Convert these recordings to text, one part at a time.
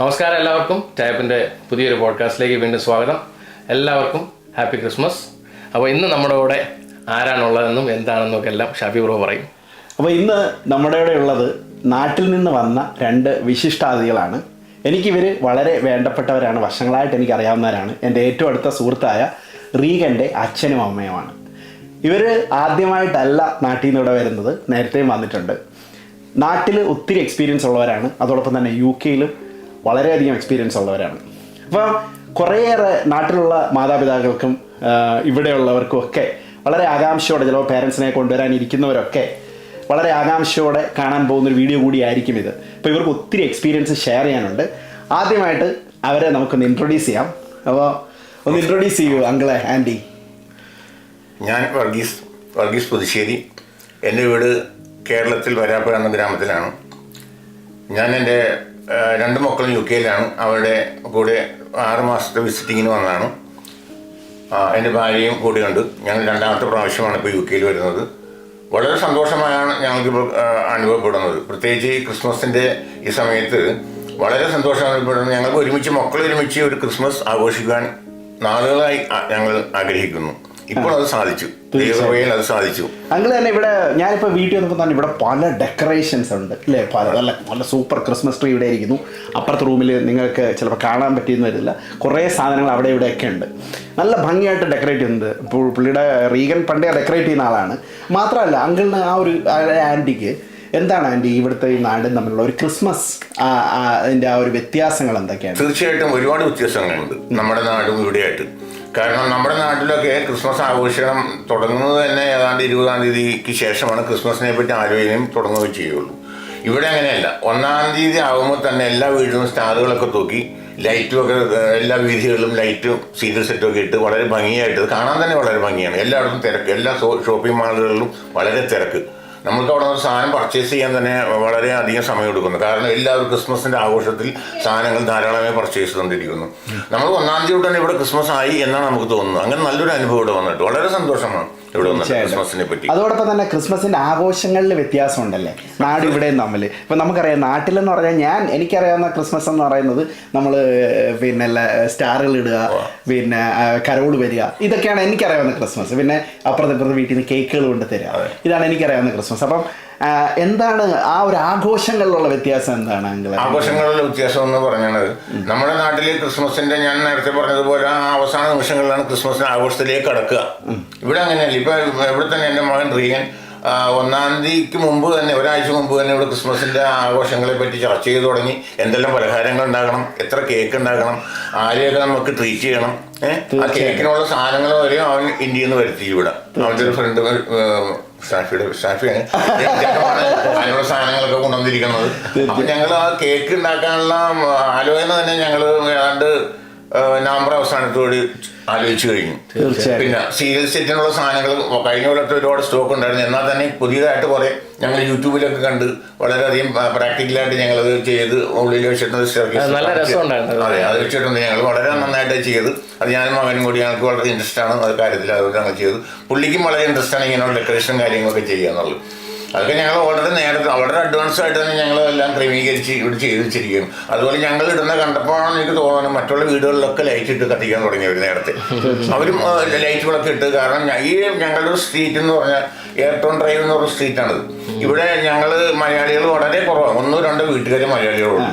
നമസ്കാരം എല്ലാവർക്കും. ടാപ്പിന്റെ പുതിയൊരു പോഡ്കാസ്റ്റിലേക്ക് വീണ്ടും സ്വാഗതം. എല്ലാവർക്കും ഹാപ്പി ക്രിസ്മസ്. അപ്പോൾ ഇന്ന് നമ്മുടെ കൂടെ ആരാണുള്ളതെന്നും എന്താണെന്നും ഒക്കെ എല്ലാം ഷാഫി ബ്രോ പറയും. അപ്പോൾ ഇന്ന് നമ്മുടെ കൂടെ ഉള്ളത് നാട്ടിൽ നിന്ന് വന്ന രണ്ട് വിശിഷ്ടാതിഥികളാണ്. എനിക്കിവർ വളരെ വേണ്ടപ്പെട്ടവരാണ്. വർഷങ്ങളായിട്ട് എനിക്ക് അറിയാവുന്നവരാണ്. എന്റെ ഏറ്റവും അടുത്ത സുഹൃത്തായ റീഗന്റെ അച്ഛനും അമ്മയുമാണ്. ഇവർ ആദ്യമായിട്ടല്ല നാട്ടിൽ നിന്ന് ഇവിടെ വരുന്നത്. നേരത്തെയും വന്നിട്ടുണ്ട്. നാട്ടിൽ ഒത്തിരി എക്സ്പീരിയൻസ് ഉള്ളവരാണ്. അതോടൊപ്പം തന്നെ യു കെയിലും വളരെയധികം എക്സ്പീരിയൻസ് ഉള്ളവരാണ്. അപ്പോൾ കുറേയേറെ നാട്ടിലുള്ള മാതാപിതാക്കൾക്കും ഇവിടെയുള്ളവർക്കും ഒക്കെ വളരെ ആകാംക്ഷയോടെ ചിലപ്പോൾ പേരൻസിനെ കൊണ്ടുവരാൻ ഇരിക്കുന്നവരൊക്കെ വളരെ ആകാംക്ഷയോടെ കാണാൻ പോകുന്നൊരു വീഡിയോ കൂടിയായിരിക്കും ഇത്. അപ്പോൾ ഇവർക്ക് ഒത്തിരി എക്സ്പീരിയൻസ് ഷെയർ ചെയ്യാനുണ്ട്. ആദ്യമായിട്ട് അവരെ നമുക്കൊന്ന് ഇൻട്രൊഡ്യൂസ് ചെയ്യാം. അപ്പോൾ ഒന്ന് ഇൻട്രൊഡ്യൂസ് ചെയ്യൂ അങ്കിളെ ആന്റി ഞാൻ വർഗീസ് വർഗീസ് പുതുശ്ശേരി. എന്റെ വീട് കേരളത്തിൽ വരാപ്പുഴ എന്ന ഗ്രാമത്തിലാണ്. ഞാൻ എന്റെ രണ്ട് മക്കളും യു കെയിലാണ്. അവരുടെ കൂടെ ആറ് മാസത്തെ വിസിറ്റിങ്ങിന് വന്നതാണ്. എന്റെ ഭാര്യയും കൂടെയുണ്ട് ഞങ്ങൾ രണ്ടാമത്തെ പ്രാവശ്യമാണ് ഇപ്പോൾ യു കെയിൽ വരുന്നത്. വളരെ സന്തോഷമായാണ് ഞങ്ങൾക്കിപ്പോൾ അനുഭവപ്പെടുന്നത്. പ്രത്യേകിച്ച് ഈ ക്രിസ്മസിന്റെ ഈ സമയത്ത് വളരെ സന്തോഷമാണ് അനുഭവപ്പെടുന്നത്. ഞങ്ങൾക്ക് ഒരുമിച്ച് മക്കളൊരുമിച്ച് ഒരു ക്രിസ്മസ് ആഘോഷിക്കാൻ നാളുകളായി ഞങ്ങൾ ആഗ്രഹിക്കുന്നു. ഇപ്പോൾ അത് സാധിച്ചു. ദൈവകൃപയിൽ അത് സാധിച്ചു. അങ്കിൾ തന്നെ ഇവിടെ ഞാനിപ്പോൾ വീട്ടിൽ വന്നപ്പോൾ തന്നെ ഇവിടെ പല ഡെക്കറേഷൻസ് ഉണ്ട് അല്ലേ? പല നല്ല നല്ല സൂപ്പർ ക്രിസ്മസ് ട്രീ ഇവിടെ ഇരിക്കുന്നു. അപ്പുറത്തെ റൂമിൽ നിങ്ങൾക്ക് ചിലപ്പോൾ കാണാൻ പറ്റിയെന്ന് വരില്ല. കുറേ സാധനങ്ങൾ അവിടെ ഇവിടെയൊക്കെ ഉണ്ട്. നല്ല ഭംഗിയായിട്ട് ഡെക്കറേറ്റ് ചെയ്യുന്നുണ്ട്. ഇപ്പോൾ പുള്ളിയുടെ റീഗൻ പണ്ടേ ഡെക്കറേറ്റ് ചെയ്യുന്ന ആളാണ്. മാത്രമല്ല അങ്കിളിന് ആ ഒരു ആന്റിക്ക് എന്താണ് ആന്റി ഇവിടുത്തെ ഈ നാടും തമ്മിലുള്ള ഒരു ക്രിസ്മസ് അതിന്റെ ആ ഒരു വ്യത്യാസങ്ങൾ എന്തൊക്കെയാണ്? തീർച്ചയായിട്ടും ഒരുപാട് വ്യത്യാസങ്ങളുണ്ട് നമ്മുടെ നാടും ഇവിടെയായിട്ട്. കാരണം നമ്മുടെ നാട്ടിലൊക്കെ ക്രിസ്മസ് ആഘോഷം തുടങ്ങുന്നത് തന്നെ ഏതാണ്ട് ഇരുപതാം തീയതിക്ക് ശേഷമാണ് ക്രിസ്മസിനെ പറ്റി ആലോചനയും തുടങ്ങുകയും ചെയ്യുള്ളൂ. ഇവിടെ അങ്ങനെയല്ല. ഒന്നാം തീയതി ആകുമ്പോൾ തന്നെ എല്ലാ വീട്ടിലും സ്റ്റാറുകളൊക്കെ തൂക്കി ലൈറ്റും ഒക്കെ എല്ലാ വീഥികളിലും ലൈറ്റും സീരിയൽ സെറ്റും ഒക്കെ ഇട്ട് വളരെ ഭംഗിയായിട്ട് കാണാൻ തന്നെ വളരെ ഭംഗിയാണ്. എല്ലായിടത്തും തിരക്ക്. എല്ലാ ഷോപ്പിംഗ് മാളുകളിലും വളരെ തിരക്ക്. നമുക്ക് അവിടെ ഒരു സാധനം പർച്ചേസ് ചെയ്യാൻ തന്നെ വളരെ അധികം സമയം എടുക്കുന്നു. കാരണം എല്ലാവരും ക്രിസ്മസിന്റെ ആഘോഷത്തിൽ സാധനങ്ങൾ ധാരാളമായി പർച്ചേസ് ചെയ്തുകൊണ്ടിരിക്കുന്നു. നമ്മൾ ഒന്നാം തീയതി തന്നെ ഇവിടെ ക്രിസ്മസ് ആയി എന്നാണ് നമുക്ക് തോന്നുന്നത്. അങ്ങനെ നല്ലൊരു അനുഭവം ഇവിടെ വന്നിട്ട് വളരെ സന്തോഷമാണ്. ഇവിടെ വന്നിട്ട് തീർച്ചയായിട്ടും. ക്രിസ്മസിനെ പറ്റി. അതോടൊപ്പം തന്നെ ക്രിസ്മസിന്റെ ആഘോഷങ്ങളിൽ വ്യത്യാസം ഉണ്ടല്ലേ നാട് ഇവിടെയും തമ്മിൽ ഇപ്പൊ നമുക്കറിയാം നാട്ടിലെന്ന് പറഞ്ഞാൽ ഞാൻ എനിക്കറിയാവുന്ന ക്രിസ്മസ് എന്ന് പറയുന്നത് നമ്മൾ പിന്നെ സ്റ്റാറുകൾ ഇടുക പിന്നെ കരോൾ വരിക. ഇതൊക്കെയാണ് എനിക്കറിയാവുന്ന ക്രിസ്മസ്. പിന്നെ അപ്പുറത്തെ ഇപ്പുറത്തെ വീട്ടിൽ നിന്ന് കേക്കുകൾ കൊണ്ട് തരിക. ഇതാണ് എനിക്കറിയാവുന്ന ക്രിസ്മസ്. അപ്പം എന്താണ് ആ ഒരു ആഘോഷങ്ങളിലുള്ള വ്യത്യാസം എന്താണ് ആഘോഷങ്ങളിലുള്ള ആഘോഷങ്ങളിലെ വ്യത്യാസം എന്ന് പറഞ്ഞത് നമ്മുടെ നാട്ടിലെ ക്രിസ്മസിന്റെ ഞാൻ നേരത്തെ പറഞ്ഞതുപോലെ ആ അവസാന നിമിഷങ്ങളിലാണ് ക്രിസ്മസിന്റെ ആഘോഷത്തിലേക്ക് കടക്കുക. ഇവിടെ അങ്ങനെയല്ല. ഇപ്പൊ ഇവിടെ തന്നെ എന്റെ മകൻ റീഗൻ ആ, ഒന്നാം തീയതിക്ക് മുമ്പ് തന്നെ ഒരാഴ്ച മുമ്പ് തന്നെ ഇവിടെ ക്രിസ്മസിന്റെ ആഘോഷങ്ങളെ പറ്റി ചർച്ച ചെയ്ത് തുടങ്ങി. എന്തെല്ലാം പലഹാരങ്ങൾ ഉണ്ടാക്കണം എത്ര കേക്ക് ഉണ്ടാക്കണം ആരെയൊക്കെ നമുക്ക് ട്രീറ്റ് ചെയ്യണം ആ കേക്കിനുള്ള സാധനങ്ങൾ വരെ അവൻ ഇന്ത്യയിൽ നിന്ന് വരുത്തി ഇവിടെ. അവന്റെ ഒരു ഫ്രണ്ട് ഷാഫിയുടെ ഷാഫിയാണ് അതിനുള്ള സാധനങ്ങളൊക്കെ കൊണ്ടുവന്നിരിക്കുന്നത്. അപ്പൊ ഞങ്ങൾ ആ കേക്ക് ഉണ്ടാക്കാനുള്ള ആലോചന തന്നെ ഞങ്ങൾ ഏതാണ്ട് നവംബർ അവസാനത്തോട് ആലോചിച്ചു കഴിഞ്ഞു. പിന്നെ സീരിയൽ സെറ്റിനുള്ള സാധനങ്ങൾ കഴിഞ്ഞ കൊല്ലത്തെ ഒരുപാട് സ്റ്റോക്ക് ഉണ്ടായിരുന്നു. എന്നാൽ തന്നെ പുതിയതായിട്ട് കുറെ ഞങ്ങൾ യൂട്യൂബിലൊക്കെ കണ്ട് വളരെയധികം പ്രാക്ടിക്കലായിട്ട് ഞങ്ങൾ അത് ചെയ്ത് ഉള്ളിൽ വെച്ചിട്ട് staircase അത് നല്ല രസമുണ്ടായിരുന്നു. അതെ അത് വെച്ചിട്ടുണ്ട് ഞങ്ങൾ വളരെ നന്നായിട്ട് ചെയ്ത്. അത് ഞാനും മകനും കൂടി ഞങ്ങൾക്ക് വളരെ ഇൻട്രസ്റ്റ് ആണ്. അത് കാര്യത്തിൽ അതുകൊണ്ട് ഞങ്ങൾ ചെയ്തു. പുള്ളിക്കും വളരെ ഇൻട്രസ്റ്റ് ആണ് ഇങ്ങനെയുള്ള ഡെക്കറേഷൻ കാര്യങ്ങളൊക്കെ ചെയ്യുക എന്നുള്ളത്. അതൊക്കെ ഞങ്ങൾ വളരെ നേരത്തെ വളരെ അഡ്വാൻസ് ആയിട്ട് തന്നെ ഞങ്ങൾ എല്ലാം ക്രമീകരിച്ച് ഇവിടെ ചെയ്തു വെച്ചിരിക്കും അതുപോലെ ഞങ്ങൾ ഇടുന്ന കണ്ടപ്പോഴാണ് എനിക്ക് തോന്നുന്നത് മറ്റുള്ള വീടുകളിലൊക്കെ ലൈറ്റ് ഇട്ട് കത്തിക്കാൻ തുടങ്ങിയവർ നേരത്തെ. അവരും ലൈറ്റുകളൊക്കെ ഇട്ട്. കാരണം ഈ ഞങ്ങളുടെ ഒരു സ്ട്രീറ്റ് എന്ന് പറഞ്ഞാൽ എയർടോൺ ഡ്രൈവ് എന്ന് പറഞ്ഞ സ്ട്രീറ്റാണിത് ഇവിടെ ഞങ്ങൾ മലയാളികൾ വളരെ കുറവാണ് ഒന്നോ രണ്ടോ വീട്ടുകാർ മലയാളികളുള്ളൂ.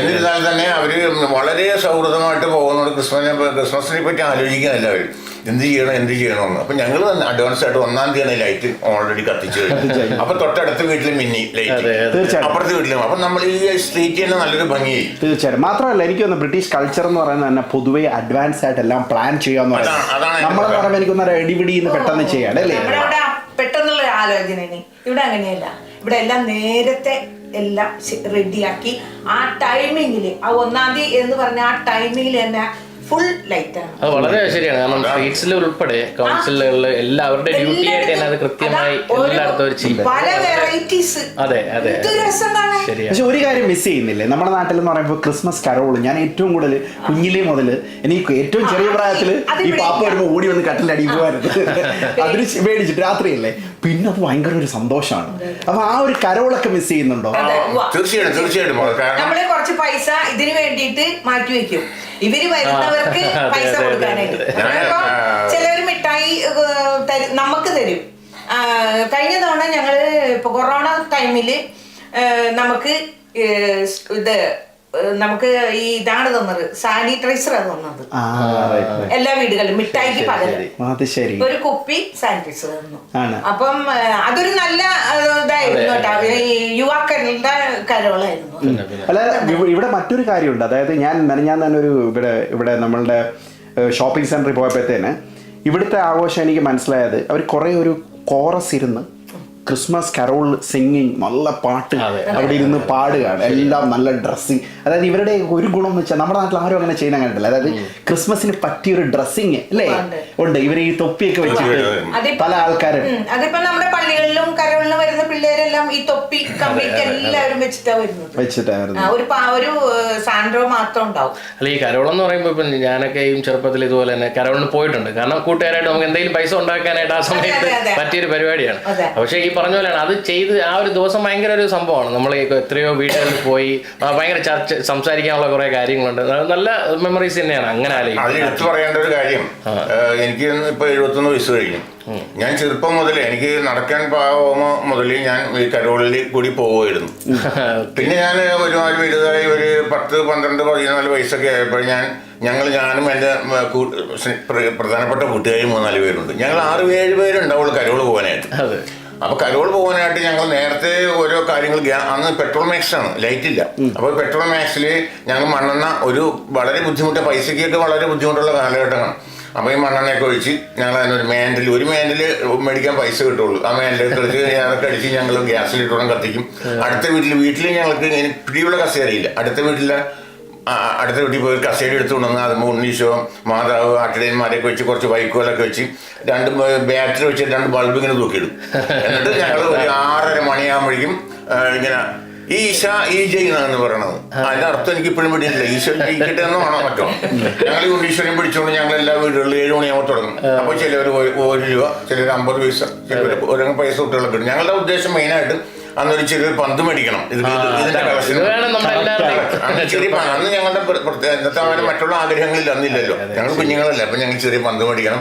എന്നിരുന്നാൽ തന്നെ അവർ വളരെ സൗഹൃദമായിട്ട് പോകുന്നുണ്ട്. ക്രിസ്മസിനെ ക്രിസ്മസിനെ പറ്റി ആലോചിക്കുന്നില്ല അവർ എന്ത് ചെയ്യണം എന്ത് ചെയ്യണമെന്ന്. അപ്പൊ ഞങ്ങൾ തന്നെ അഡ്വാൻസ് ആയിട്ട് ഒന്നാം തീയതി ലൈറ്റ് ഓൾറെഡി കത്തിച്ചു കഴിഞ്ഞു. അപ്പൊ തൊട്ടടുത്ത വീട്ടിൽ മിന്നി ലൈറ്റ്. അപ്പുറത്തെ വീട്ടിലും അപ്പൊ നമ്മൾ ഈ സ്ട്രീറ്റ് തന്നെ നല്ലൊരു ഭംഗിയായി തീർച്ചയായിട്ടും. മാത്രമല്ല എനിക്ക് തോന്നുന്നു ബ്രിട്ടീഷ് കൾച്ചർ എന്ന് പറയുന്നത് തന്നെ പൊതുവെ അഡ്വാൻസ് ആയിട്ട് എല്ലാം പ്ലാൻ ചെയ്യാന്ന് പറയുന്നത് നമ്മളെ പറയുമ്പോൾ എനിക്കൊന്നൊരു ഇടിപിടി എന്ന് പെട്ടെന്ന് ചെയ്യാം അല്ലേ? നമ്മുടെ പെട്ടെന്നുള്ള ആലോചന ഇവിടെ അങ്ങനെയല്ല. ഇവിടെ എല്ലാം നേരത്തെ എല്ലാം റെഡിയാക്കി ആ ടൈമിങ്ങിൽ ആ ഒന്നാം തീയതി എന്ന് പറഞ്ഞ ആ ടൈമിങ്ങിൽ തന്നെ ഫുൾ ലൈറ്റാണ് അത് വളരെ ശരിയാണ്. കാരണം സ്ട്രീറ്റ്സിൽ ഉൾപ്പെടെ കൗൺസിലുകളിൽ എല്ലാവരുടെ ഡ്യൂട്ടി ആയിട്ട് തന്നെ അത് കൃത്യമായി എല്ലായിടത്തും ചെയ്യും പല വെറൈറ്റീസ് അതെ അതെ പക്ഷെ ഒരു കാര്യം മിസ് ചെയ്യുന്നില്ലേ? നമ്മുടെ നാട്ടിൽ എന്ന് പറയുമ്പോൾ ക്രിസ്മസ് കരോൾ ഞാൻ ഏറ്റവും കൂടുതൽ കുഞ്ഞിലേ മുതൽ എനിക്ക് ഏറ്റവും ചെറിയ പ്രായത്തിൽ ഈ പാപ്പ വരുമ്പോൾ ഓടി വന്ന് കട്ടിലടി പോകാറുണ്ട് അതിന് മേടിച്ചിട്ട് രാത്രിയല്ലേ? പിന്നെ അത് ഭയങ്കര ഒരു സന്തോഷമാണ്. അപ്പൊ ആ ഒരു കരോളൊക്കെ മിസ് ചെയ്യുന്നുണ്ടോ. തീർച്ചയായിട്ടും തീർച്ചയായിട്ടും. പൈസ ഇതിന് വേണ്ടിയിട്ട് മാറ്റി വെക്കും. ഇവർ വരുന്നവർക്ക് പൈസ കൊടുക്കാനായിട്ട്. ചിലവര് മിഠായി നമുക്ക് തരും കഴിഞ്ഞ തവണ ഞങ്ങൾ ഇപ്പൊ കൊറോണ ടൈമിൽ നമുക്ക് ഇത് നമുക്ക് ഈ ഇതാണ് തന്നത് സാനിറ്റൈസർ തന്നത്. എല്ലാ വീടുകളിലും മിഠായിക്ക് പകരം. ഒരു കുപ്പി സാനിറ്റൈസർ തന്നു. അപ്പം അതൊരു നല്ല ഇതായിരുന്നു കേട്ടോ. യുവാക്കളുടെ കരോളായിരുന്നു. അല്ല ഇവിടെ മറ്റൊരു കാര്യമുണ്ട്. അതായത് ഞാൻ ഞാൻ തന്നെ ഒരു ഇവിടെ ഇവിടെ നമ്മളുടെ ഷോപ്പിംഗ് സെന്ററിൽ പോയപ്പോഴത്തേന് ഇവിടുത്തെ ആഘോഷം എനിക്ക് മനസ്സിലായത് അവർ കുറേ ഒരു കോറസ് ഇരുന്ന് ക്രിസ്മസ് കരോൾ സിംഗിങ് നല്ല പാട്ട് അവിടെ ഇരുന്ന് പാടുകയാണ്. എല്ലാം നല്ല ഡ്രസ്സിങ് അതായത് ഇവരുടെ ഒരു ഗുണം എന്ന് വെച്ചാൽ നമ്മുടെ നാട്ടിൽ ആരും അങ്ങനെ ചെയ്യുന്ന കണ്ടില്ല അതായത് ക്രിസ്മസിന് പറ്റിയൊരു ഡ്രസ്സിങ് അല്ലേ? ഉണ്ട്. ഇവർ ഇവർ ഈ തൊപ്പിയൊക്കെ വെച്ചിട്ട് പല ആൾക്കാരും. അതിപ്പോ നമ്മുടെ പള്ളികളിലും കരോളിലും വരുന്ന പിള്ളേരെല്ലാം ഈ തൊപ്പി കംപ്ലീറ്റ് എല്ലാവരും വെച്ചിട്ടാ വരുന്നത്. വെച്ചിട്ടായിരുന്നു. ഒരു ഒരു സാൻഡ്രോ മാത്രം ഉണ്ടാവും. അല്ല ഈ കരോളെന്ന് പറയുമ്പോൾ ഇപ്പം ഞാനൊക്കെ ഈ ചെറുപ്പത്തിൽ ഇതുപോലെ തന്നെ കരോളിന് പോയിട്ടുണ്ട്. കാരണം കൂട്ടുകാരായിട്ട് നമുക്ക് എന്തെങ്കിലും പൈസ ഉണ്ടാക്കാനായിട്ട് ആ സമയത്ത്. പറ്റിയൊരു പരിപാടിയാണ്. പക്ഷെ പക്ഷേ ഈ പറഞ്ഞ പോലെയാണ്. അത് ചെയ്ത് ആ ഒരു ദിവസം ഭയങ്കര ഒരു സംഭവമാണ്. നമ്മൾ എത്രയോ വീടുകളിൽ പോയി ഭയങ്കര ചർച്ച സംസാരിക്കാനുള്ള കുറെ കാര്യങ്ങളുണ്ട്. നല്ല മെമ്മറീസ് തന്നെയാണ്. അങ്ങനെ അതിൽ എടുത്തു പറയേണ്ട ഒരു കാര്യം. എനിക്ക് ഇപ്പൊ എഴുപത്തൊന്ന് വയസ്സ് കഴിഞ്ഞു. ഞാൻ ചെറുപ്പം മുതലേ എനിക്ക് നടക്കാൻ പാവുമ്പോ മുതലേ ഞാൻ ഈ കരോളിൽ കൂടി പോവുമായിരുന്നു. പിന്നെ ഞാൻ ഒരുമാതിരി വലുതായി ഒരു പത്ത് പന്ത്രണ്ട് പതിനാല് വയസ്സൊക്കെ ആയപ്പോൾ ഞാൻ ഞങ്ങൾ ഞാനും എന്റെ പ്രധാനപ്പെട്ട കൂട്ടുകാരും മൂന്നാൽ പേരുണ്ട്. ഞങ്ങൾ ആറ് ഏഴ് പേരുണ്ടാവുള്ളൂ കരോൾ പോകാനായിട്ട്. അപ്പൊ കരോൾ പോകാനായിട്ട് ഞങ്ങൾ നേരത്തെ ഓരോ കാര്യങ്ങൾ അന്ന് പെട്രോൾ മാക്സ് ആണ് ലൈറ്റ് ഇല്ല. അപ്പൊ പെട്രോൾ മാക്സിൽ ഞങ്ങൾ മണ്ണെണ്ണ ഒരു വളരെ ബുദ്ധിമുട്ട് പൈസയ്ക്കൊക്കെ വളരെ ബുദ്ധിമുട്ടുള്ള കാലഘട്ടമാണ്. അപ്പോൾ ഈ മണ്ണെണ്ണയൊക്കെ ഒഴിച്ച് ഞങ്ങൾ അതിനൊരു മാൻഡിൽ ഒരു മാൻഡിൽ മേടിക്കാൻ പൈസ കിട്ടുള്ളൂ. ആ മാൻഡിൽ കളിച്ച് അതൊക്കെ അടിച്ച് ഞങ്ങൾ ഗ്യാസിലിട്ടോളം കത്തിക്കും. അടുത്ത വീട്ടിൽ വീട്ടിൽ ഞങ്ങൾക്ക് പിടിയുള്ള കസേരയില്ല. അടുത്ത വീട്ടിലെ അടുത്ത വീട്ടിൽ പോയി കസ്റ്റഡി എടുത്തുകൊണ്ട് വന്ന് അതുമ്പോൾ ഉണ്ണീശോ മാതാവ് ആട്ടിടയന്മാരെയൊക്കെ വെച്ച് കുറച്ച് വൈക്കോലൊക്കെ വെച്ച് രണ്ട് ബാറ്ററി വെച്ച് രണ്ട് ബൾബ് ഇങ്ങനെ തൂക്കിയിടും. എന്നിട്ട് ഞങ്ങൾ ഒരു ആറര മണിയാകുമ്പോഴേക്കും ഇങ്ങനെ ഈശ ഈ എന്നാണ് പറയണത്. അതിന്റെ അർത്ഥം എനിക്ക് ഇപ്പോഴും പിടിയില്ല ഈശോ ജയിക്കട്ടെ എന്ന് വേണം മറ്റോ? ഞങ്ങൾ ഈ ഉണ്ണീശ്വരനെ പിടിച്ചുകൊണ്ട് ഞങ്ങൾ എല്ലാ വീടുകളിലും ഏഴ് മണിയാകുമ്പോൾ തുടങ്ങും. അപ്പോൾ ചിലവർ ഒരു രൂപ ചിലർ അമ്പത് പൈസ ചിലവർ ഓരോ പൈസ കുട്ടികളൊക്കെ ഇടും ഞങ്ങളുടെ ഉദ്ദേശം മെയിനായിട്ട് അന്നൊരു ചെറിയൊരു പന്ത് മേടിക്കണം. ഇത് ഇത് ഇതിന്റെ ഇത് കളക്ഷൻ ചെറിയ അന്ന് ഞങ്ങളുടെ ഇന്നത്തെ അങ്ങനെ മറ്റുള്ള ആഗ്രഹങ്ങളിൽ അന്നില്ലല്ലോ. ഞങ്ങൾ കുഞ്ഞുങ്ങളല്ലേ അപ്പൊ ഞങ്ങൾ ചെറിയ പന്ത് മേടിക്കണം.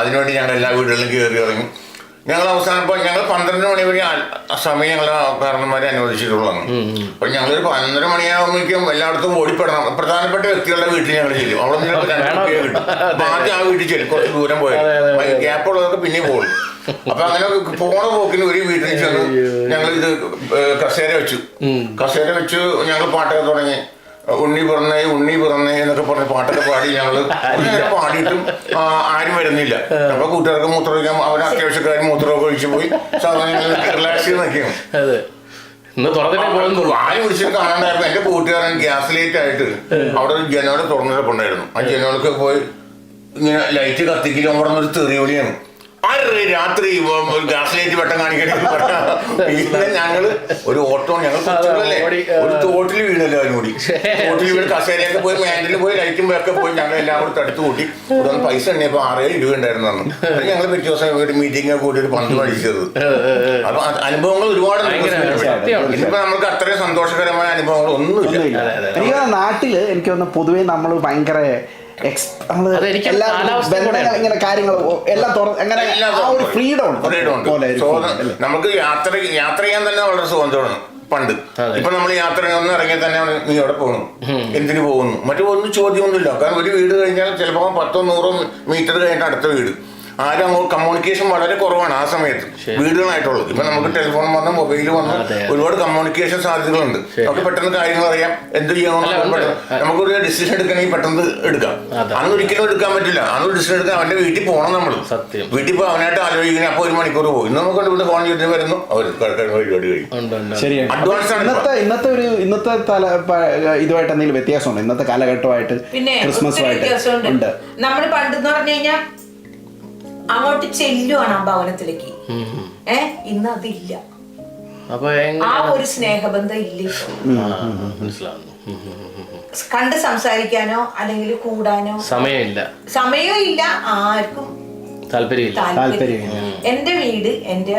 അതിനുവേണ്ടി ഞങ്ങൾ എല്ലാ വീടുകളിലും കയറി ഇറങ്ങി. ഞങ്ങൾ അവസാനം ഇപ്പൊ ഞങ്ങൾ പന്ത്രണ്ട് മണി വരെ സമയം ഞങ്ങളുടെ കാരണന്മാരെ അനുവദിച്ചിട്ടുള്ളതാണ് അപ്പൊ ഞങ്ങളൊരു പതിനൊന്നര മണിയാകുമ്പോഴേക്കും എല്ലായിടത്തും ഓടിപ്പെടണം. പ്രധാനപ്പെട്ട വ്യക്തികളുടെ വീട്ടിൽ ഞങ്ങൾ ചെല്ലും. അവിടെ നിന്ന് കിട്ടും. ആദ്യം ആ വീട്ടിൽ ചെല്ലും. കുറച്ച് ദൂരം പോയാൽ. ഗ്യാപ്പ് ഉള്ളതൊക്കെ പിന്നെ പോകും. അപ്പൊ അങ്ങനെ പോണ പോക്കിന് ഒരു വീട്ടിൽ ചെന്ന് ഞങ്ങൾ ഇത് കസേര വെച്ചു. കസേര വെച്ച് ഞങ്ങൾ പാട്ടൊക്കെ തുടങ്ങി. ഉണ്ണി പിറന്നേ ഉണ്ണി പിറന്നേ എന്നൊക്കെ പറഞ്ഞ് പാട്ടൊക്കെ പാടി ഞങ്ങൾ പാടിയിട്ടും ആരും വരുന്നില്ല. അപ്പൊ കൂട്ടുകാർക്ക് മൂത്രം ഒഴിക്കാൻ അവർ അത്യാവശ്യക്കാരും മൂത്രമൊക്കെ ഒഴിച്ചു പോയി. സാധാരണ റിലാക്സ് ചെയ്ത് നിൽക്കുകയാണ് ആരും വിളിച്ചിട്ട് കാണാണ്ടായിരുന്നു. എന്റെ കൂട്ടുകാരൻ ഗ്യാസ് ലൈറ്റ് ആയിട്ട് അവിടെ ഒരു ജനോടെ തുറന്നിട്ടുണ്ടായിരുന്നു ആ ജനോടൊക്കെ പോയി ഇങ്ങനെ ലൈറ്റ് കത്തിക്കലും അവിടെ നിന്ന് ഒരു തെറി വിളിയാണ് ആരുടെ രാത്രി വ- ഒരു ഗ്യാസ് ലൈറ്റ് വെട്ടം കാണിക്കണേ എന്ന് പറഞ്ഞാ. പിന്നെ ഞങ്ങൾ ഒരു ഓട്ടോ ഞങ്ങൾ കൊച്ചുകളല്ലേ ഒരു തോട്ടിൽ വീണല്ലോ അതിന് കൂടി തോട്ടിൽ വീണ് കസേരയൊക്കെ പോയി മാൻഡിൽ പോയി ലൈറ്റും ഒക്കെ പോയി ഞങ്ങൾ എല്ലാം കൂടെ തടുത്ത് കൂട്ടി. ഇവിടെ നിന്ന് പൈസ എണ്ണിയപ്പോ ആറേഴ് രൂപ ഉണ്ടായിരുന്നു അന്ന് ഞങ്ങൾ പിറ്റേ ദിവസം ഒരു മീറ്റിംഗ് കൂടി ഒരു പന്ത് പഠിച്ചത് അപ്പൊ അത് അനുഭവങ്ങൾ ഒരുപാട് ഇനിയിപ്പൊ നമുക്ക് അത്രയും സന്തോഷകരമായ അനുഭവങ്ങൾ ഒന്നുമില്ല. അതെ, അതെ. എനിക്ക് തോന്നുന്നു നാട്ടിൽ എനിക്ക് തോന്നുന്നു പൊതുവേ നമ്മൾ ഭയങ്കര എല്ലാ കാലാവസ്ഥ ബന്ധങ്ങൾ ഇങ്ങനെ കാര്യങ്ങൾ എല്ലാം തുറ അങ്ങനെ ആ ഒരു ഫ്രീഡം ഉണ്ട്. ഫ്രീഡം പോലെ ഒരു സ്വാത- നമുക്ക് യാത്ര യാത്ര ചെയ്യാൻ തന്നെ വളരെ സുഖം സുഖമാണ് പണ്ട്. ഇപ്പൊ നമ്മൾ യാത്ര ഒന്ന് ഇറങ്ങി തന്നെ നീ എവിടെ പോകുന്നു എന്തിനു പോകുന്നു? മറ്റു ഒന്നും ചോദ്യമൊന്നുമില്ല. കാരണം ഒരു വീട് കഴിഞ്ഞാൽ ചിലപ്പോൾ പത്തോ നൂറോ മീറ്റർ കഴിഞ്ഞിട്ട് അടുത്ത വീട്. ആരും അങ്ങോട്ട് കമ്മ്യൂണിക്കേഷൻ വളരെ കുറവാണ് ആ സമയത്ത്. വീടുകളായിട്ടുള്ളത്. ഇപ്പൊ നമുക്ക് ടെലിഫോൺ വന്ന് മൊബൈൽ വന്ന്. ഒരുപാട് കമ്മ്യൂണിക്കേഷൻ സാധ്യതകളുണ്ട്. നമുക്ക് പെട്ടെന്ന് കാര്യങ്ങൾ അറിയാം. എന്ത് ചെയ്യണം പെട്ടെന്ന് നമുക്കൊരു ഡിസിഷൻ എടുക്കണമെങ്കിൽ പെട്ടെന്ന് എടുക്കാം. അന്ന് ഒരിക്കലും എടുക്കാൻ പറ്റില്ല. അന്ന് ഡിസിഷൻ എടുക്കാൻ അവന്റെ വീട്ടിൽ പോകണം നമ്മൾ സത്യം. വീട്ടിൽ പോയി അവനായിട്ട് ആലോചിക്കുന്നത് അപ്പൊ ഒരു മണിക്കൂർ പോകും. ഇന്ന് നമുക്ക് ഇവിടെ ഫോൺ ചെയ്ത് വരുന്നു. അവർ പരിപാടി കഴിയും. ആണ് ഇന്നത്തെ ഇന്നത്തെ ഒരു ഇന്നത്തെ തല ഇതുമായിട്ട് എന്തെങ്കിലും വ്യത്യാസമുണ്ട്? ഇന്നത്തെ കാലഘട്ടമായിട്ട് ക്രിസ്മസ് ആയിട്ട് ഉണ്ട്. നമ്മൾ പണ്ടെന്ന് പറഞ്ഞു കഴിഞ്ഞാൽ അങ്ങോട്ട് ചെല്ലുവാണ് ആ ഭവനത്തിലേക്ക്. ഏ ഇന്ന് അതില്ല. ആ ഒരു സ്നേഹബന്ധം ഇല്ല. കണ്ട് സംസാരിക്കാനോ അല്ലെങ്കിൽ കൂടാനോ സമയമില്ല. സമയവും ഇല്ല ആർക്കും താല്പര്യമില്ല. എന്റെ വീട് എന്റെ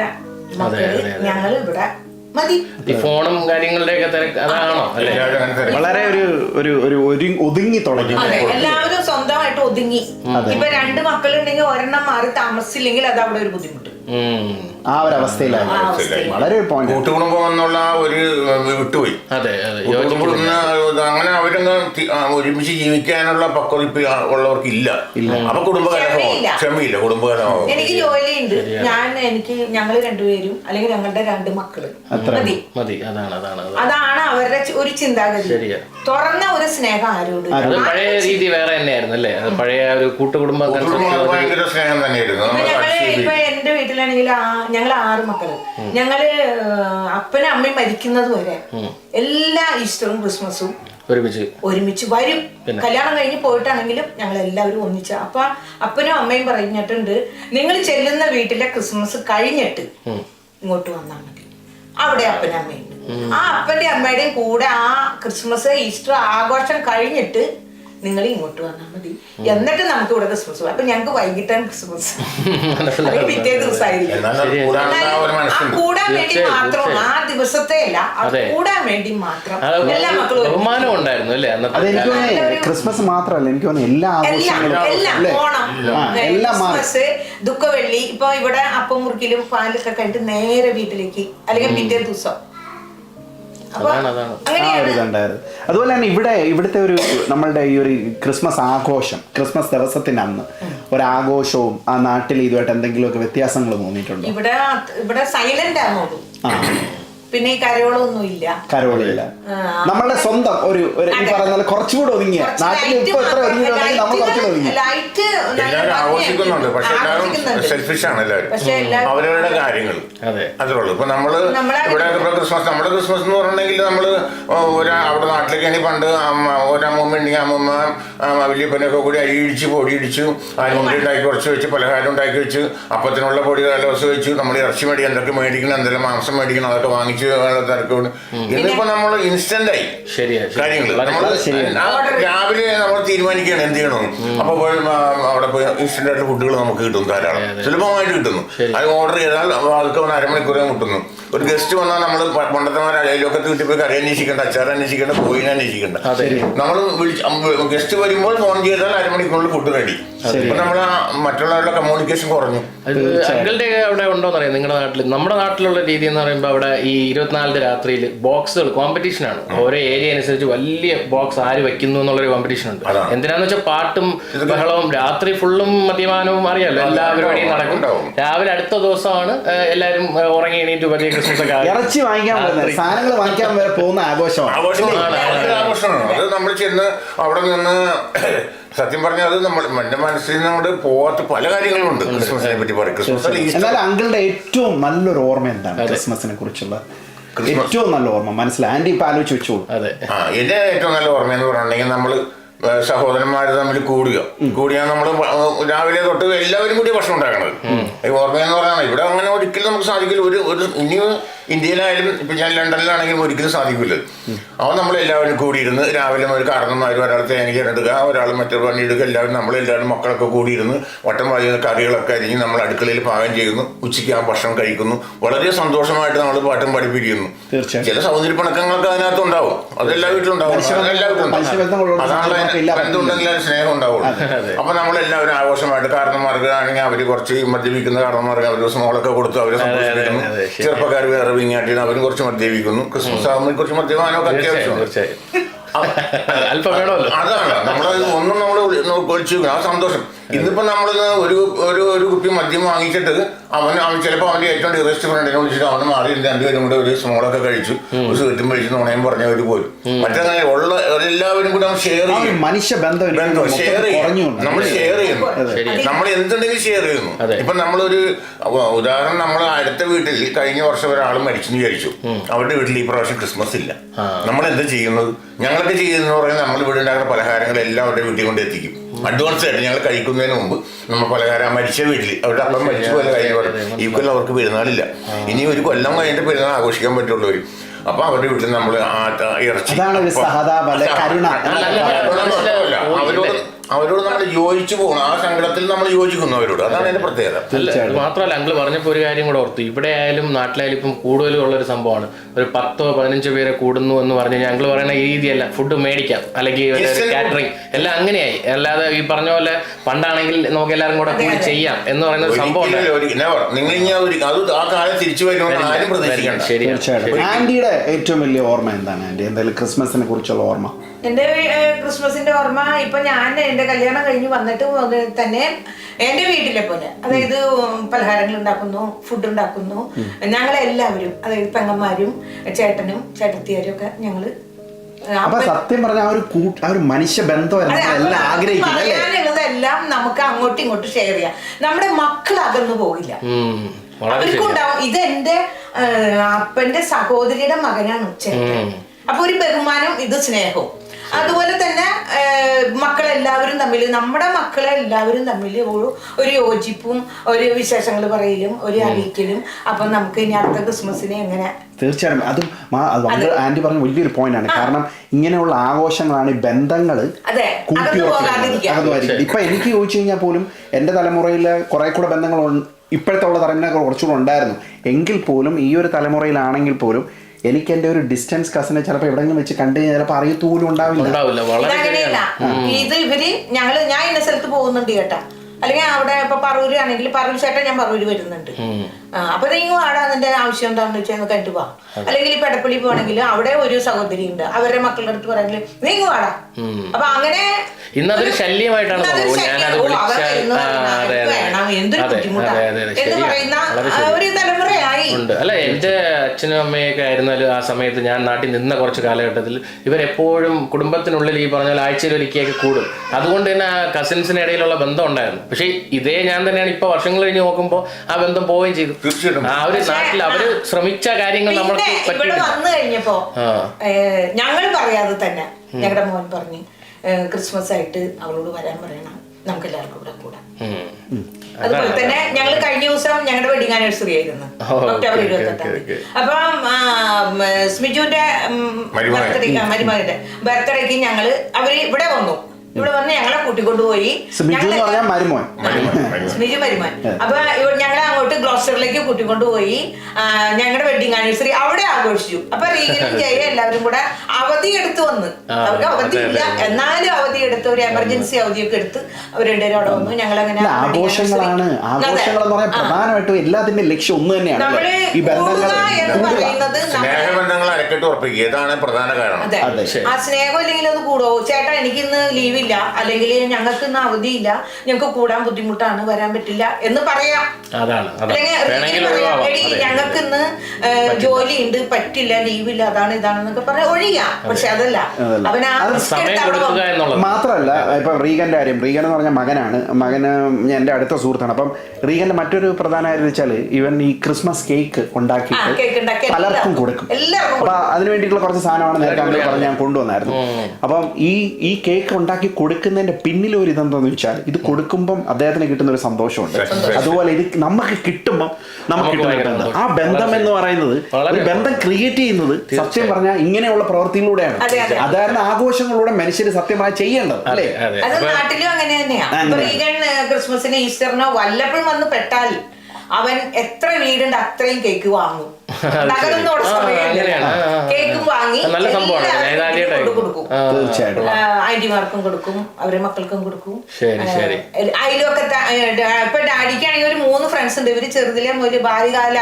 മക്കൾ. ഞങ്ങൾ ഇവിടെ മതി. ഫോണും തിരക്ക് അതാണോ? തിരക്ക്. വളരെ ഒരു ഒരു ഒരു ഒതുങ്ങി തുടങ്ങി. എല്ലാവരും ഒതുങ്ങി ഇപ്പൊ രണ്ട് മക്കളുണ്ടെങ്കിൽ ഒരെണ്ണം മാറി താമസിച്ചില്ലെങ്കിൽ അത് അവിടെ ഒരു ബുദ്ധിമുട്ട്. ആ ഒരു അവസ്ഥയിലായി ആ അവസ്ഥയിൽ. വളരെ പോയിന്റ് കൂട്ടുകുടുംബം എന്നുള്ള ഒരു വിട്ടുപോയി. അതെ അതെ. അങ്ങനെ അവരങ്ങ് ഒരുമിച്ച് ജീവിക്കാനുള്ള പക്വതിപ്പ് ഉള്ളവർക്ക് ഇല്ല. അപ്പൊ കുടുംബകലഹമാവും ക്ഷമയില്ല. കുടുംബകലഹമാവും എനിക്ക് ജോലിയുണ്ട്. ഞാൻ എനിക്ക് ഞങ്ങൾ രണ്ടുപേരും അല്ലെങ്കിൽ ഞങ്ങളുടെ രണ്ട് മക്കൾ. മതി. മതി. അതാണ് അതാണ് അതാണ്. അവരുടെ ഒരു ചിന്താഗതി. ശരിയാ. തുറന്ന ഒരു സ്നേഹം ആരോട് പഴയ രീതി വേറെ തന്നെയായിരുന്നു അല്ലേ? പഴയ ഒരു കൂട്ടുകുടുംബ സ്നേഹം തന്നെയായിരുന്നു. എന്റെ വീട്ടിലാണെങ്കിൽ ഞങ്ങൾ ആറ് മക്കൾ ഞങ്ങൾ അപ്പനും അമ്മയും മരിക്കുന്നത് വരെ എല്ലാ ഈസ്റ്ററും ക്രിസ്മസും ഒരുമിച്ച്. ഒരുമിച്ച് വരും. കല്യാണം കഴിഞ്ഞ് പോയിട്ടാണെങ്കിലും ഞങ്ങൾ എല്ലാവരും ഒന്നിച്ച. അപ്പൊ അപ്പനും അമ്മയും പറഞ്ഞിട്ടുണ്ട് നിങ്ങൾ ചെല്ലുന്ന വീട്ടിലെ ക്രിസ്മസ് കഴിഞ്ഞിട്ട് ഇങ്ങോട്ട് വന്നാൽ മതി. അവിടെ അപ്പനും അമ്മയുണ്ട്. ആ അപ്പന്റെ അമ്മയുടെയും കൂടെ ആ ക്രിസ്മസ് ഈസ്റ്റർ ആഘോഷം കഴിഞ്ഞിട്ട് നിങ്ങൾ ഇങ്ങോട്ട് വന്നാൽ മതി. എന്നിട്ട് നമുക്ക് ഇവിടെ ക്രിസ്മസ് അപ്പൊ ഞങ്ങൾക്ക് വൈകിട്ടാണ് ക്രിസ്മസ് പിറ്റേ ദിവസമായിരിക്കും കൂടാൻ വേണ്ടി മാത്രം ആ ദിവസത്തെ അല്ല ആ കൂടാൻ വേണ്ടി മാത്രം എല്ലാ മക്കളും ബഹുമാനം ഉണ്ടായിരുന്നു അല്ലേ? അത് എനിക്ക് ക്രിസ്മസ് മാത്രമല്ല എനിക്ക് തോന്നുന്നു എല്ലാ ക്രിസ്മസ് ദുഃഖവെള്ളി. ഇപ്പൊ ഇവിടെ അപ്പം മുറിക്കലും പാലൊക്കെ കഴിഞ്ഞിട്ട് നേരെ വീട്ടിലേക്ക് അല്ലെങ്കിൽ പിറ്റേ ദിവസം. ആ ഒരു ഇതുണ്ടായിരുന്നു അതുപോലെ തന്നെ ഇവിടെ ഇവിടുത്തെ ഒരു നമ്മളുടെ ഈ ഒരു ക്രിസ്മസ് ആഘോഷം ക്രിസ്മസ് ദിവസത്തിന്റെ അന്ന് ഒരു ആഘോഷവും ആ നാട്ടിൽ ഇതുമായിട്ട് എന്തെങ്കിലുമൊക്കെ വ്യത്യാസങ്ങൾ തോന്നിയിട്ടുണ്ടോ? ഇവിടെ ഇവിടെ സൈലന്റ് ആണോളൂ ആ. പിന്നെ ഈ കരയോളൊന്നും ഇല്ല. കരോളില്ല. നമ്മളുടെ സ്വന്തം ഒരു ഒരു ഈ പോലെ കുറച്ചുകൂടെ ഒതുങ്ങിയ. നാട്ടിൽ ഇപ്പൊ എത്ര. ഒതുങ്ങിയിട്ടുണ്ടെങ്കിൽ നമ്മൾ കുറച്ചുകൂടെ ഒതുങ്ങി light നല്ല എല്ലാവരും ആഘോഷിക്കുന്നുണ്ട്. പക്ഷെ എല്ലാവരും. സെൽഫിഷ് ആണ് എല്ലാവരും. അവരവരുടെ കാര്യങ്ങൾ. അതെ. അത്രേ ഉള്ളൂ. ഇപ്പൊ നമ്മൾ ഇവിടെ ക്രിസ്മസ് നമ്മുടെ ക്രിസ്മസ് എന്ന് പറഞ്ഞിട്ടുണ്ടെങ്കിൽ നമ്മൾ ഒരു അവിടെ നാട്ടിലേക്കാണെങ്കിൽ പണ്ട് ഒരമ്മൂമ്മ ഉണ്ടെങ്കിൽ അമ്മൂമ്മ വലിയപ്പനൊക്കെ കൂടി അരി ഇടിച്ച് പൊടി ഇടിച്ചു അരിമുണ്ടി ഉണ്ടാക്കി കുറച്ച് വെച്ച് പലഹാരം ഉണ്ടാക്കി വെച്ച് അപ്പത്തിനുള്ള പൊടി കലോസ് വെച്ച് നമ്മൾ ഇറച്ചി മേടി എന്തൊക്കെ മേടിക്കണം എന്തെല്ലാം മാംസം മേടിക്കണം അതൊക്കെ വാങ്ങിച്ച് തിരക്കോട് ഇന്നിപ്പോ നമ്മൾ ഇൻസ്റ്റന്റ് ആയി ശരിയാ കാര്യങ്ങൾ ശരിയാണ്. രാവിലെ നമ്മൾ തീരുമാനിക്കുകയാണ് എന്ത് ചെയ്യണം? അപ്പൊ അവിടെ പോയി ഇൻസ്റ്റന്റ് ആയിട്ട് ഫുഡുകൾ നമുക്ക് കിട്ടും ധാരാളം. സുലഭമായിട്ട് കിട്ടുന്നു. അത് ഓർഡർ ചെയ്താൽ ആൾക്ക് വന്ന് അരമണിക്കൂറേ കിട്ടുന്നു ഒരു ഗസ്റ്റ് വന്നാൽ നമ്മൾ പണ്ടത്തെമാരെ അയലോക്കത്ത് വീട്ടിൽ പോയി കറി അന്വേഷിക്കേണ്ട അച്ചാർ അന്വേഷിക്കേണ്ട കോയിൻ അന്വേഷിക്കേണ്ട. നമ്മൾ ഗസ്റ്റ് വരുമ്പോൾ ഫോൺ ചെയ്താൽ അരമണിക്കൂറിൽ ഫുഡ് റെഡി അപ്പൊ നമ്മൾ മറ്റുള്ളവരുടെ കമ്മ്യൂണിക്കേഷൻ കുറഞ്ഞു. അങ്കിളുടെ അവിടെ ഉണ്ടോന്ന് അറിയാം നിങ്ങളുടെ നാട്ടിൽ നമ്മുടെ നാട്ടിലുള്ള രീതി എന്ന് പറയുമ്പോൾ അവിടെ ഈ ഇരുപത്തിനാലിന്റെ രാത്രിയിൽ ബോക്സുകൾ കോമ്പറ്റീഷൻ ആണ്. ഓരോ ഏരിയ അനുസരിച്ച് വലിയ ബോക്സ് ആര് വെക്കുന്നു എന്നുള്ളൊരു കോമ്പറ്റീഷൻ ഉണ്ട്. എന്തിനാന്ന് വെച്ചാൽ പാട്ടും ബഹളവും രാത്രി ഫുള്ളും മദ്യപാനവും അറിയാലോ എല്ലാ പരിപാടിയും നടക്കും. രാവിലെ അടുത്ത ദിവസമാണ് എല്ലാവരും ഉറങ്ങി എണീറ്റ് വലിയ ക്രിസ്മസ് ഒക്കെ ഇറച്ചി വാങ്ങിക്കാൻ വരുന്നത് സാധനങ്ങൾ വാങ്ങിക്കാൻ വരെ പോകുന്ന ആഘോഷമാണ്. ആഘോഷമാണ് ഭയങ്കര ആഘോഷമാണ്. അത് നമ്മൾ ചെന്ന് അവിടെ നിന്ന് സത്യം പറഞ്ഞാൽ അത് നമ്മൾ എന്റെ മനസ്സിൽ നിന്ന് അങ്ങോട്ട് പോവാത്ത പല കാര്യങ്ങളുണ്ട് ക്രിസ്മസിനെ പറ്റി പറയും. ക്രിസ്മസ് എന്നാൽ അങ്കിളുടെ ഏറ്റവും നല്ലൊരു ഓർമ്മ എന്താണ് ക്രിസ്മസിനെ കുറിച്ചുള്ള? ഏറ്റവും നല്ല ഓർമ്മ. മനസ്സിൽ ആന്റി ഇപ്പൊ ആലോചിച്ച് വെച്ചു. അതെ. ആ എന്റെ ഏറ്റവും നല്ല ഓർമ്മ എന്ന് പറഞ്ഞിട്ടുണ്ടെങ്കിൽ നമ്മൾ സഹോദരന്മാർ തമ്മിൽ കൂടുക. കൂടിയാൽ നമ്മൾ രാവിലെ തൊട്ട് എല്ലാവരും കൂടി ഭക്ഷണം ഉണ്ടാക്കണത്. ഈ ഓർമ്മയെന്ന് പറയാനാണ് ഇവിടെ അങ്ങനെ ഒരിക്കലും നമുക്ക് സാധിക്കില്ല. ഒരു ഒരു ഇനി ഇന്ത്യയിലായാലും ഇപ്പൊ ഞാൻ ലണ്ടനിലാണെങ്കിലും ഒരിക്കലും സാധിക്കില്ല അവൻ നമ്മളെല്ലാവരും കൂടിയിരുന്ന് രാവിലെ ഒരു കാരണന്മാർ ഒരാൾ തേങ്ങ എടുക്കുക ഒരാൾ മറ്റൊരു പണി എടുക്കുക. എല്ലാവരും നമ്മളെല്ലാവരും മക്കളൊക്കെ കൂടിയിരുന്ന് വട്ടം വായിക്കുന്ന കറികളൊക്കെ അരിഞ്ഞ് നമ്മൾ അടുക്കളയിൽ പാകം ചെയ്യുന്നു. ഉച്ചയ്ക്ക് ആ ഭക്ഷണം കഴിക്കുന്നു. വളരെ സന്തോഷമായിട്ട് നമ്മൾ പാട്ടും പഠിപ്പിക്കുന്നു. ചില സൗന്ദര്യ പിണക്കങ്ങളൊക്കെ അതിനകത്ത് ഉണ്ടാവും. അതെല്ലാ വീട്ടിലും ഉണ്ടാവും. വീട്ടിലും അതാണല്ലോ. ബന്ധമുണ്ടെങ്കിൽ അതിന് സ്നേഹം ഉണ്ടാവുള്ളൂ. അപ്പൊ നമ്മളെല്ലാവരും ആഘോഷമായിട്ട് കാരണന്മാർക്ക് ആണെങ്കിൽ അവർ കുറച്ച് മദ്യപിക്കുന്ന കാരണന്മാർക്ക് അവർ സ്മോളൊക്കെ കൊടുത്തു. അവരെ സന്തോഷിപ്പിക്കുന്നു. ചെറുപ്പക്കാർ വേറെ വിങ്ങാട്ടിന് അവരും കുറച്ച് മദ്യപിക്കുന്നു. ക്രിസ്മസ് ആകുമ്പോൾ കുറച്ച് മദ്യപം അത്യാവശ്യം അത്യാവശ്യമാണ്. അതാണ്. നമ്മളത് ഒന്നും നമ്മൾ ഒളിച്ചു വെക്കണം. ആ സന്തോഷം. ഇന്നിപ്പോ നമ്മൾ ഒരു ഒരു ഒരു കുപ്പി മദ്യം വാങ്ങിച്ചിട്ട് അവൻ അവൻ ചിലപ്പോൾ അവന്റെ ഏറ്റവും ഡിറസ്റ്റ് ഫ്രണ്ടിനെ വിളിച്ചിട്ട് അവന് മാറി രണ്ടുപേരും കൂടെ ഒരു സ്മോളൊക്കെ കഴിച്ചു. ഒരു സ്വീറ്റും കഴിച്ചു നുണയും പറഞ്ഞവര് പോയി. മറ്റങ്ങനെ ഉള്ള എല്ലാവരും കൂടെ ഷെയർ ആ ചെയ്യും. മനുഷ്യ ബന്ധം ബന്ധം ഷെയർ ചെയ്യും. നമ്മൾ ഷെയർ ചെയ്യുന്നു. നമ്മൾ എന്തുണ്ടെങ്കിലും ഷെയർ ചെയ്യുന്നു. ഇപ്പൊ നമ്മളൊരു ഉദാഹരണം നമ്മൾ അടുത്ത വീട്ടിൽ കഴിഞ്ഞ വർഷം ഒരാൾ മരിച്ചെന്ന് വിചാരിച്ചു. അവരുടെ വീട്ടിൽ ഈ പ്രാവശ്യം ക്രിസ്മസ് ഇല്ല. നമ്മൾ എന്താ ചെയ്യുന്നത്? ഞങ്ങളൊക്കെ ചെയ്യുന്നത് പറയുന്നത് നമ്മൾ ഇവിടെ ഉണ്ടാക്കുന്ന പലഹാരങ്ങൾ എല്ലാം അവരുടെ വീട്ടിൽ കൊണ്ട് എത്തിക്കും. അഡ്വാൻസ് ആയിട്ട് ഞങ്ങൾ കഴിക്കുന്നതിന് മുമ്പ് നമ്മൾ പലഹാരം ആ മരിച്ച വീട്ടിൽ അവരുടെ അപ്പം മരിച്ചു പോലെ കഴിഞ്ഞ പറയും ഈ കൊല്ലം അവർക്ക് പെരുന്നാളില്ല ഇനി ഒരു കൊല്ലം കഴിഞ്ഞിട്ട് പെരുന്നാൾ ആഘോഷിക്കാൻ പറ്റുള്ളൂ അപ്പൊ അവരുടെ വീട്ടിൽ നമ്മൾ ഇറച്ചി. അവരോട് അവരോട് നമ്മൾ യോജിച്ചു പോകണം. ആ സങ്കടത്തിൽ നമ്മൾ യോജിക്കുന്നു അവരോട്. അതാണ് അതിന്റെ പ്രത്യേകത. അല്ല ഇത് മാത്രമല്ല അങ്കിൾ പറഞ്ഞപ്പോൾ ഒരു കാര്യം കൂടെ ഓർത്തു. ഇവിടെ ആയാലും നാട്ടിലായാലും ഇപ്പം കൂടുതലും ഉള്ള ഒരു സംഭവമാണ്. ഒരു പത്തോ പതിനഞ്ചോ പേരെ കൂടുന്നു എന്ന് പറഞ്ഞു കഴിഞ്ഞാൽ അങ്കിൾ പറയുന്ന ഈ രീതിയല്ല. ഫുഡ് മേടിക്കാം. അല്ലെങ്കിൽ കാറ്ററിംഗ് എല്ലാം അങ്ങനെയായി. അല്ലാതെ ഈ പറഞ്ഞ പോലെ പണ്ടാണെങ്കിൽ നമുക്ക് എല്ലാവരും കൂടെ കൂടി ചെയ്യാം എന്ന് പറയുന്ന ഒരു സംഭവം നിങ്ങൾ ഇനി ഒരു- അത് ആ കാലം തിരിച്ചു വരുമെന്ന് ആരും തീർച്ചയായിട്ടും ആന്റിയുടെ ഏറ്റവും വലിയ ഓർമ്മ എന്താണ് ആന്റി? എന്തായാലും ക്രിസ്മസിനെ കുറിച്ചുള്ള ഓർമ്മ. എന്റെ ക്രിസ്മസിന്റെ ഓർമ്മ ഇപ്പൊ ഞാൻ എന്റെ കല്യാണം കഴിഞ്ഞ് വന്നിട്ട് തന്നെ എന്റെ വീട്ടിലെ പോലെ. അതായത് പലഹാരങ്ങൾ ഉണ്ടാക്കുന്നു ഫുഡ് ഉണ്ടാക്കുന്നു. ഞങ്ങൾ എല്ലാവരും അതായത് പെങ്ങന്മാരും ചേട്ടനും ചേട്ടത്തിയാരും ഒക്കെ ഞങ്ങൾ അപ്പൊ സത്യം പറഞ്ഞ ആ ഒരു കൂട്ട് ആ ഒരു മനുഷ്യ ബന്ധം എല്ലാം നമുക്ക് അങ്ങോട്ടും ഇങ്ങോട്ടും ഷെയർ ചെയ്യാം. നമ്മുടെ മക്കൾ അകന്നു പോകില്ല അവർക്കും ഉണ്ടാവും. ഇത് എന്റെ അപ്പന്റെ സഹോദരിയുടെ മകനാണ് ചേട്ടൻ അപ്പൊ ഒരു ബഹുമാനം ഇത് സ്നേഹവും. അതുപോലെ തന്നെ മക്കളെല്ലാവരും തമ്മിൽ നമ്മുടെ മക്കളെ എല്ലാവരും തമ്മിൽ ഒരു ഒരു യോജിപ്പും ഒരു വിശേഷങ്ങൾ പറയലും ഒരു അറിയിക്കലും. അപ്പൊ നമുക്ക് ഇനി അടുത്ത ക്രിസ്മസിനെ എങ്ങനെ തീർച്ചയായും അതും ആന്റി പറഞ്ഞ വലിയൊരു പോയിന്റ് ആണ്. കാരണം ഇങ്ങനെയുള്ള ആഘോഷങ്ങളാണ് ബന്ധങ്ങൾ ഇപ്പൊ എനിക്ക് ചോദിച്ചു കഴിഞ്ഞാൽ പോലും എന്റെ തലമുറയിൽ കുറെ കൂടെ ബന്ധങ്ങൾ ഇപ്പോഴത്തെ ഉള്ള തലമുറ കുറച്ചുകൂടെ ഉണ്ടായിരുന്നു. എങ്കിൽ പോലും ഈ ഒരു തലമുറയിലാണെങ്കിൽ പോലും എനിക്ക് എന്റെ ഒരു ഡിസ്റ്റൻസ് കസിനെ ചിലപ്പോൾ എവിടെങ്കിലും വെച്ച് കണ്ടു കഴിഞ്ഞാൽ ചിലപ്പോൾ അറിയത്തോലും ഉണ്ടാവില്ല. ഉണ്ടാവില്ല ഇത് ഇവർ ഞങ്ങൾ ഞാൻ ഇന്ന സ്ഥലത്ത് പോകുന്നുണ്ട് കേട്ടാ അല്ലെങ്കിൽ അവിടെ ഇപ്പൊ പറൂര് ആണെങ്കിൽ പറൂർ ചേട്ടൻ ഞാൻ പറൂര് വരുന്നുണ്ട്. അപ്പൊ നിങ്ങൾ ആടാ അതിന്റെ ആവശ്യം എന്താണെന്ന് വെച്ചാൽ കണ്ടു പോവാം അല്ലെങ്കിൽ ഈ പെടപ്പള്ളി പോകണമെങ്കിൽ അവിടെ ഒരു സഹോദരി ഉണ്ട്. അവരുടെ മക്കളുടെ അടുത്ത് പറയെങ്കിൽ നിങ്ങൾ ആടാ അപ്പൊ അങ്ങനെ ഇന്നതൊരു ശല്യമായിട്ടാണ് എന്തൊരു അതെ ബുദ്ധിമുട്ടാ അതെ. അതെ എന്ന് പറയുന്ന ഒരു തലമുറയായി ഉണ്ട്. അല്ല എന്റെ അച്ഛനും അമ്മയൊക്കെ ആയിരുന്നാലും ആ സമയത്ത് ഞാൻ നാട്ടിൽ നിന്ന കുറച്ച് കാലഘട്ടത്തിൽ ഇവരെപ്പോഴും കുടുംബത്തിനുള്ളിൽ ഈ പറഞ്ഞാൽ പോലെ ആഴ്ചയിൽ ഒരിക്കലൊക്കെ കൂടും. അതുകൊണ്ട് തന്നെ ആ കസിൻസിന് ഇടയിലുള്ള ബന്ധം ഉണ്ടായിരുന്നു. പക്ഷേ ഇതേ ഞാൻ തന്നെയാണ് ഇപ്പൊ വർഷങ്ങൾ കഴിഞ്ഞ് നോക്കുമ്പോൾ ആ ബന്ധം പോവുകയും ചെയ്തു. തീർച്ചയായിട്ടും. ആ ഒരു നാട്ടിൽ അവർ ശ്രമിച്ച കാര്യങ്ങൾ നമ്മൾക്ക് ഇവിടെ വന്നു കഴിഞ്ഞപ്പോ ഞങ്ങൾ പറയാതെ തന്നെ ഞങ്ങളുടെ മോൻ പറഞ്ഞു ക്രിസ്മസ് ആയിട്ട് അവളോട് വരാൻ പറയണം. നമുക്ക് എല്ലാവർക്കും കൂടെ കൂടാം. അതുപോലെ തന്നെ ഞങ്ങൾ കഴിഞ്ഞ ദിവസം ഞങ്ങളുടെ വെഡിങ് ആനിവേഴ്സറി ആയിരുന്നു ഒക്ടോബർ ഇരുപത്തെട്ട്. അപ്പം സ്മിജുവിന്റെ. ബർത്ത്ഡേക്ക് മരുമകന്റെ ബർത്ത്ഡേക്ക് ഞങ്ങൾ അവർ ഇവിടെ വന്നു ഇവിടെ വന്ന് ഞങ്ങളെ കൂട്ടിക്കൊണ്ടുപോയി സ്മിജു എന്ന് പറഞ്ഞാൽ മരുമോൻ. സ്മിജു മരുമാൻ. അപ്പൊ ഞങ്ങളെ അങ്ങോട്ട് ഗ്ലോസറിലേക്ക് കൂട്ടിക്കൊണ്ടുപോയി ആ, ഞങ്ങളുടെ വെഡിങ് ആനിവേഴ്സറി അവിടെ ആഘോഷിച്ചു. അപ്പൊ റീഗനും ജയ എല്ലാവരും കൂടെ അവധി എടുത്ത് വന്ന്. അവർക്ക് അവധി ഇല്ല. എന്നാലും അവധി എടുത്ത് ഒരു എമർജൻസി അവധിയൊക്കെ എടുത്ത് അവർ രണ്ടുപേരും അവിടെ വന്നു. ഞങ്ങൾ അങ്ങനെ ആഘോഷങ്ങളാണ്. ആഘോഷങ്ങൾ എന്ന് പറയാൻ പ്രധാനമായിട്ടും എല്ലാത്തിന്റെ ലക്ഷ്യം ഒന്ന് തന്നെയാണ് നമ്മൾ ഈ ബന്ധങ്ങൾ അരക്കെട്ട് ഉറപ്പിക്കുക. ഇതാണ് പ്രധാന കാരണം. ആ സ്നേഹം ഇല്ലെങ്കിൽ അത് കൂടോ? ചേട്ടാ എനിക്ക് ഇന്ന് ലീവില്ല അല്ലെങ്കിൽ ഞങ്ങൾക്ക് ഇന്ന് അവധിയില്ല ഞങ്ങൾക്ക് കൂടാൻ ബുദ്ധിമുട്ടാണ് വരാൻ പറ്റില്ല എന്ന് പറയാം. അല്ലെങ്കിൽ. ഞങ്ങൾക്ക് ഇന്ന് ജോലി ഉണ്ട് പറ്റില്ല. ലീവില്ല അതാണ് ഇതാണെന്നൊക്കെ പറയാം ഒഴിയാം. പക്ഷെ അതല്ല. മാത്രല്ല ഇപ്പൊ റീഗന്റെ കാര്യം റീഗൻ എന്ന് പറഞ്ഞ മകനാണ്. മകന് എന്റെ അടുത്ത സുഹൃത്താണ്. അപ്പം റീഗന്റെ മറ്റൊരു പ്രധാന കാര്യം വെച്ചാൽ ഇവൻ ഈ ക്രിസ്മസ് കേക്ക് ഉണ്ടാക്കിയിട്ട് ഉണ്ടാക്കി പലർക്കും കൊടുക്കും. അപ്പൊ അതിന് വേണ്ടിയിട്ടുള്ള കുറച്ച് സാധനമാണ് നേരത്തെ അങ്ങനെ പറഞ്ഞ് ഞാൻ കൊണ്ടുവന്നായിരുന്നു. അപ്പം ഈ ഈ കേക്ക് ഉണ്ടാക്കി കൊടുക്കുന്നതിന്റെ പിന്നിൽ ഒരു ഇതെന്താന്ന് വെച്ചാൽ ഇത് കൊടുക്കുമ്പം അദ്ദേഹത്തിന് കിട്ടുന്ന ഒരു സന്തോഷമുണ്ട്. അതുപോലെ ഇത് നമുക്ക് കിട്ടുമ്പോൾ നമുക്ക് കിട്ടുന്ന ആ ബന്ധം എന്ന് പറയുന്നത് ഒരു ബന്ധം ക്രിയേറ്റ് ചെയ്യുന്നത് സത്യം പറഞ്ഞാൽ ഇങ്ങനെയുള്ള പ്രവൃത്തിയിലൂടെയാണ് അതെ, അതെ. അതായത് ആഘോഷങ്ങളിലൂടെ മനുഷ്യർ സത്യമായി ചെയ്യേണ്ടത് അല്ലേ? നാട്ടിലും അങ്ങനെ തന്നെയാണ് ക്രിസ്മസിന് ഈസ്റ്ററിനോ വല്ലപ്പോഴും വന്ന് പെട്ടാൽ അവൻ എത്ര വീടുണ്ട് അത്രയും കേക്ക് വാങ്ങും. നഗരൊന്നും അവിടെ ആ, സമയമില്ല. അങ്ങനെയാണ്. ആ, ആ, ആ. കേക്കും വാങ്ങി നല്ല സംഭവമാണ്. ഞാൻ എല്ലാവർക്കും കൊടുക്കും. തീർച്ചയായിട്ടും. ആന്റിമാർക്കും കൊടുക്കും. അവരെ മക്കൾക്കും കൊടുക്കും. ശരി, ശരി. അതിലൊക്കെ ഇപ്പൊ ഡാഡിക്കാണെങ്കിൽ ഒരു മൂന്ന് ഫ്രണ്ട്സ് ഉണ്ട്. ഇവർ ചെറുതിലെ ഒരു ബാല്യകാല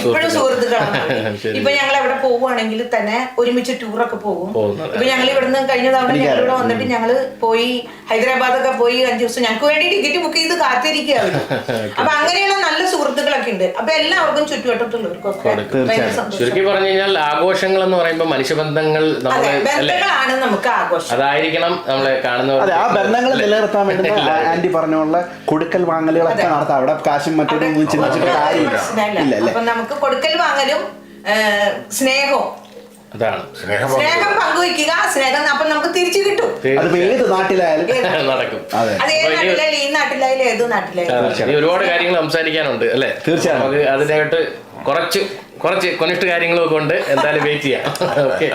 ഇപ്പോഴും സുഹൃത്തുക്കളാണ്. ഇപ്പൊ ഞങ്ങൾ എവിടെ പോവുകയാണെങ്കിൽ തന്നെ ഒരുമിച്ച് ടൂറൊക്കെ പോകും. ഇപ്പൊ ഞങ്ങൾ ഇവിടുന്ന് കഴിഞ്ഞ തവണ ഞങ്ങൾ ഇവിടെ വന്നിട്ട് ഞങ്ങൾ പോയി ഹൈദരാബാദ് ഒക്കെ പോയി അഞ്ചു ദിവസം. ഞങ്ങൾക്ക് വേണ്ടി ടിക്കറ്റ് ബുക്ക് ചെയ്ത് കാത്തിരിക്കുകയാണ് അപ്പൊ അങ്ങനെയുള്ള നല്ല സുഹൃത്തുക്കളൊക്കെ ഉണ്ട്. അപ്പൊ എല്ലാവർക്കും ചുറ്റുവട്ടത്തുള്ളവർക്കൊക്കെ സന്തോഷം ചുരുക്കി പറഞ്ഞു കഴിഞ്ഞാൽ ആഘോഷങ്ങൾ എന്ന് പറയുമ്പോൾ മനുഷ്യബന്ധങ്ങൾ ആഘോഷം. അതായിരിക്കണം നമ്മളെ കാണുന്നവർ അതെ ആ ബന്ധങ്ങൾ നിലനിർത്താൻ വേണ്ടി ആന്റി പറഞ്ഞുള്ള കൊടുക്കൽ വാങ്ങലുകളൊക്കെ നടത്താം. അവിടെ കാശും മറ്റൊരു ഒന്നും ചിന്തിച്ചിട്ട് കാര്യമില്ല. ഇല്ല നമുക്ക് കൊടുക്കൽ വാങ്ങലും സ്നേഹവും. അതാണ്. സ്നേഹം സ്നേഹം പങ്കുവെക്കുക സ്നേഹം അപ്പൊ നമുക്ക് തിരിച്ചു കിട്ടും. അത് ഏത് നാട്ടിലായാലും നടക്കും. ഈ നാട്ടിലായാലും ഏത് നാട്ടിലായാലും. ഒരുപാട് കാര്യങ്ങൾ സംസാരിക്കാനുണ്ട് അല്ലേ? തീർച്ചയായും. നമുക്ക് അതിനായിട്ട് കുറച്ച് കുറച്ച് കൊനിഷ്ഠ കാര്യങ്ങളൊക്കെ ഉണ്ട്. എന്തായാലും വെയിറ്റ് ചെയ്യാം. ഓക്കെ